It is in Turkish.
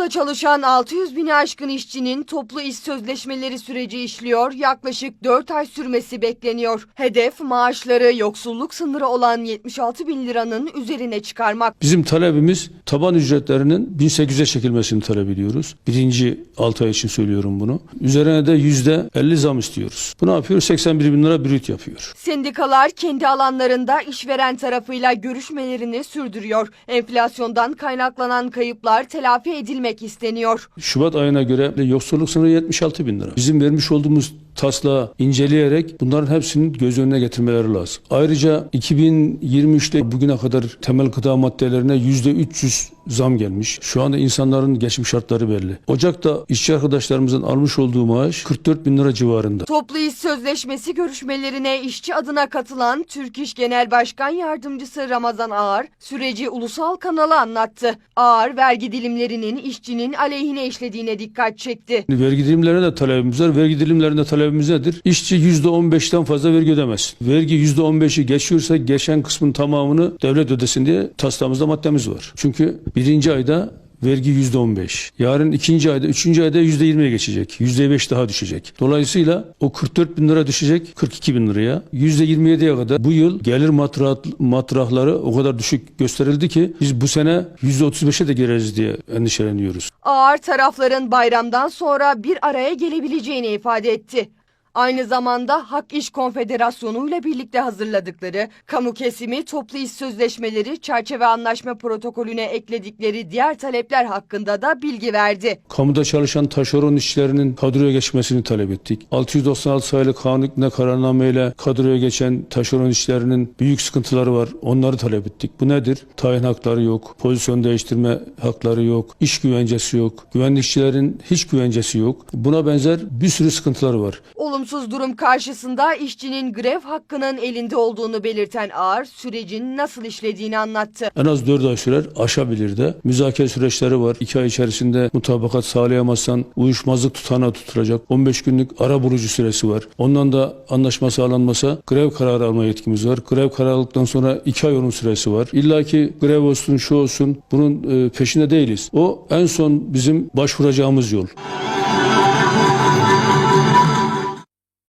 Kamuda çalışan 600 bini aşkın işçinin toplu iş sözleşmeleri süreci işliyor. Yaklaşık 4 ay sürmesi bekleniyor. Hedef maaşları yoksulluk sınırı olan 76 bin liranın üzerine çıkarmak. Bizim talebimiz taban ücretlerinin 1800'e çekilmesini talep ediyoruz. Birinci 6 ay için söylüyorum bunu. Üzerine de %50 zam istiyoruz. Bu ne yapıyor? 81 bin lira brüt yapıyor. Sendikalar kendi alanlarında işveren tarafıyla görüşmelerini sürdürüyor. Enflasyondan kaynaklanan kayıplar telafi edilmek isteniyor. Şubat ayına göre yoksulluk sınırı 76 bin lira. Bizim vermiş olduğumuz taslağı inceleyerek bunların hepsini göz önüne getirmeleri lazım. Ayrıca 2023'te bugüne kadar temel gıda maddelerine %300 zam gelmiş. Şu anda insanların geçim şartları belli. Ocak'ta işçi arkadaşlarımızın almış olduğu maaş 44 bin lira civarında. Toplu iş sözleşmesi görüşmelerine işçi adına katılan Türk İş Genel Başkan Yardımcısı Ramazan Ağar süreci ulusal kanala anlattı. Ağar vergi dilimlerinin işçinin aleyhine işlediğine dikkat çekti. Vergi dilimlerine de talebimiz var. Vergi dilimlerinde talebimiz nedir? İşçi %15'ten fazla vergi ödemez. Vergi %15'i geçiyorsa geçen kısmın tamamını devlet ödesin diye taslağımızda maddemiz var. Çünkü birinci ayda vergi %15. Yarın ikinci ayda, üçüncü ayda %20'ye geçecek. %5 daha düşecek. Dolayısıyla o 44 bin lira düşecek 42 bin liraya. %27'ye kadar bu yıl gelir matrah, matrahları o kadar düşük gösterildi ki biz bu sene %35'e de gireriz diye endişeleniyoruz. Ağar tarafların bayramdan sonra bir araya gelebileceğini ifade etti. Aynı zamanda Hak İş Konfederasyonu ile birlikte hazırladıkları kamu kesimi toplu iş sözleşmeleri çerçeve anlaşma protokolüne ekledikleri diğer talepler hakkında da bilgi verdi. Kamuda çalışan taşeron işçilerinin kadroya geçmesini talep ettik. 696 sayılı kanun hükmüne kararnameyle kadroya geçen taşeron işçilerinin büyük sıkıntıları var. Onları talep ettik. Bu nedir? Tayin hakları yok. Pozisyon değiştirme hakları yok. iş güvencesi yok. Güvenlikçilerin hiç güvencesi yok. Buna benzer bir sürü sıkıntıları var. Olumsuz durum karşısında işçinin grev hakkının elinde olduğunu belirten Ağar sürecin nasıl işlediğini anlattı. En az 4 ay sürer, aşabilir de. Müzakere süreçleri var. 2 ay içerisinde mutabakat sağlayamazsan uyuşmazlık tutanağı tutulacak. 15 günlük ara bulucu süresi var. Ondan da anlaşma sağlanmasa grev kararı alma yetkimiz var. Grev kararı aldıktan sonra 2 ay onun süresi var. İlla ki grev olsun, şu olsun bunun e, peşinde değiliz. O en son bizim başvuracağımız yol.